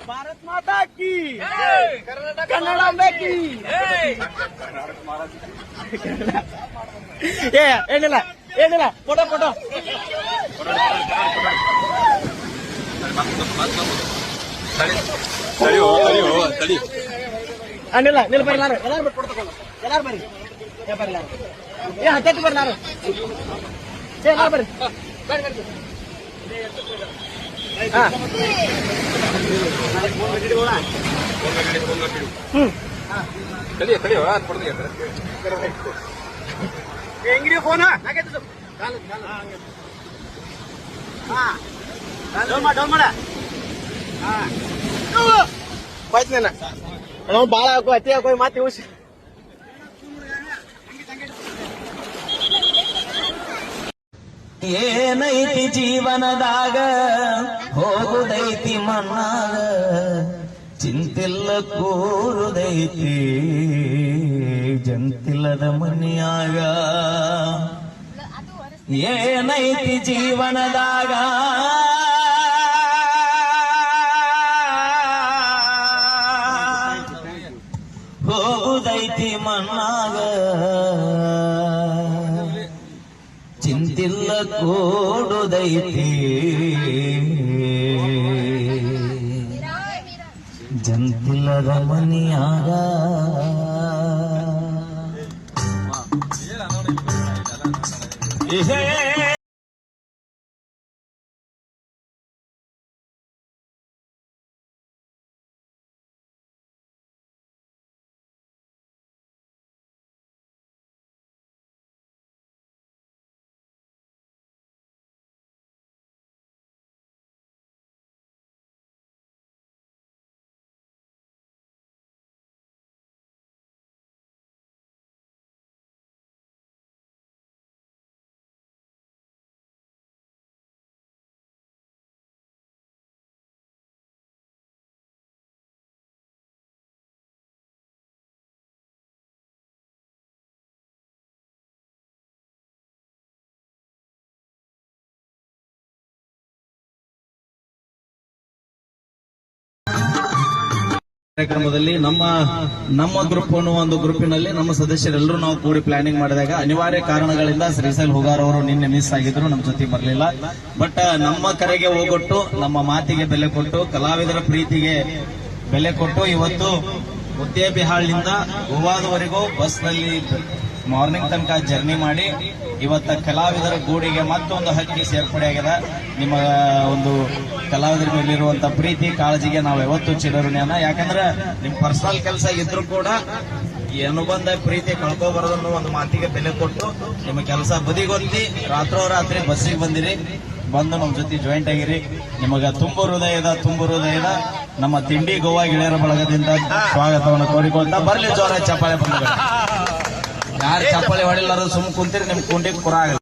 ಭಾರತ್ ಮಾತಾ ಕಿ ಕನ್ನಡ ಏ ಏನಿಲ್ಲ ಏನಿಲ್ಲ ಫೋಟೋ ಫೋಟೋ. ಅಣ್ಣಿಲ್ಲ ನಿಲ್ ಬರ್ರಿ ಎಲ್ಲಾರು ಫೋಟೋ ತಗೊಂಡು ಎಲ್ಲಾರು ಬರ್ರಿ. ಏ ಬರ್ಲಾರು ಏ ಹತ್ತತ್ತು ಬರ್ರಿ ನಾನು ಏ ಎಲ್ಲಾರು ಬರ್ರಿ ಬರ್ರಿ ಬರ್ರಿ ಹಾ ಹ್ಮ್ ಹೆಂಗ್ರಿ ಫೋನ್ ಡೌನ್ ಮಾಡ ಡೌನ್ ಮಾಡ ಹೋಯ್ತು ನೀನು ನಾವು ಭಾಳ ಹಾಕೋ ಅತಿ ಹಾಕೋ ಮತ್ತೆ ಇವು ಏನೈತಿ ಜೀವನದಾಗ? ಹೋಗುದೈತಿ ಮಣ್ಣಾಗ ಚಿಂತಿಲ್ಲ ಕೂರುದೈತಿ ಜಂತಿಲ್ಲದ ಮನಿಯಾಗ. ಏನೈತಿ ಜೀವನದಾಗ? ಹೋಗುದೈತಿ ಮಣ್ಣಾಗ. ಚಿಂತಿಲ್ಲ ಕೂಡುದೈತಿ. ಜಂತಿಲ್ಲದ ಮನಿಯಾಗ. ಕಾರ್ಯಕ್ರಮದಲ್ಲಿ ನಮ್ಮ ನಮ್ಮ ಗ್ರೂಪ್ ಅನ್ನುವ ಒಂದು ಗ್ರೂಪಿನಲ್ಲಿ ನಮ್ಮ ಸದಸ್ಯರೆಲ್ಲರೂ ನಾವು ಕೂಡಿ ಪ್ಲಾನಿಂಗ್ ಮಾಡಿದಾಗ ಅನಿವಾರ್ಯ ಕಾರಣಗಳಿಂದ ಶ್ರೀಸೈಲ್ ಹುಗಾರ್ ಅವರು ನಿನ್ನೆ ಮಿಸ್ ಆಗಿದ್ರು, ನಮ್ಮ ಜೊತೆ ಬರಲಿಲ್ಲ. ಬಟ್ ನಮ್ಮ ಕರೆಗೆ ಹೋಗೊಟ್ಟು, ನಮ್ಮ ಮಾತಿಗೆ ಬೆಲೆ ಕೊಟ್ಟು, ಕಲಾವಿದರ ಪ್ರೀತಿಗೆ ಬೆಲೆ ಕೊಟ್ಟು ಇವತ್ತು ಮುದ್ದೇಬಿಹಾಳ್ನಿಂದ ಗೋವಾದವರೆಗೂ ಬಸ್ನಲ್ಲಿ ಮಾರ್ನಿಂಗ್ ತನಕ ಜರ್ನಿ ಮಾಡಿ ಇವತ್ತ ಕಲಾವಿದರ ಗೂಡಿಗೆ ಮತ್ತೊಂದು ಹಕ್ಕಿ ಸೇರ್ಪಡೆ ಆಗಿದೆ ನಿಮ್ಮ ಒಂದು ಕಲಾವಿದರ ಮೇಲಿರುವಂತ ಪ್ರೀತಿ, ಕಾಳಜಿಗೆ ನಾವು ಯಾವತ್ತೂ ಚಿರಋಣಿಯನ್ನ ಯಾಕಂದ್ರೆ ನಿಮ್ ಪರ್ಸನಲ್ ಕೆಲಸ ಇದ್ರು ಕೂಡ ಅನುಬಂಧ ಪ್ರೀತಿ ಕಳ್ಕೋಬಾರದನ್ನು ಒಂದು ಮಾತಿಗೆ ಬೆಲೆ ಕೊಟ್ಟು ನಿಮ್ಮ ಕೆಲಸ ಬದಿಗೊತ್ತಿ ರಾತ್ರೋರಾತ್ರಿ ಬಸ್ಸಿಗೆ ಬಂದಿರಿ. ಬಂದು ನಮ್ಮ ಜೊತೆ ಜಾಯಿಂಟ್ ಆಗಿರಿ. ನಿಮಗ ತುಂಬ ಹೃದಯದ ತುಂಬ ಹೃದಯದ ನಮ್ಮ ತಿಂಡಿ ಗೋವಾ ಗೆಳೆಯರ ಬಳಗದಿಂದ ಸ್ವಾಗತವನ್ನು ಕೋರಿಕೊಳ್ತಾ ಬರ್ಲಿ ಜೋರ ಚಪ್ಪಾಳೆ ಬಂಧುಗಳು ಯಾರು ಚಪ್ಪಲಿ ಹೊಡಿಲಾರ ಸುಮ್ ಕುಂತೀರಿ ನಿಮ್ ಕುಂಡಿ ಪುರ ಆಗಲ್ಲ.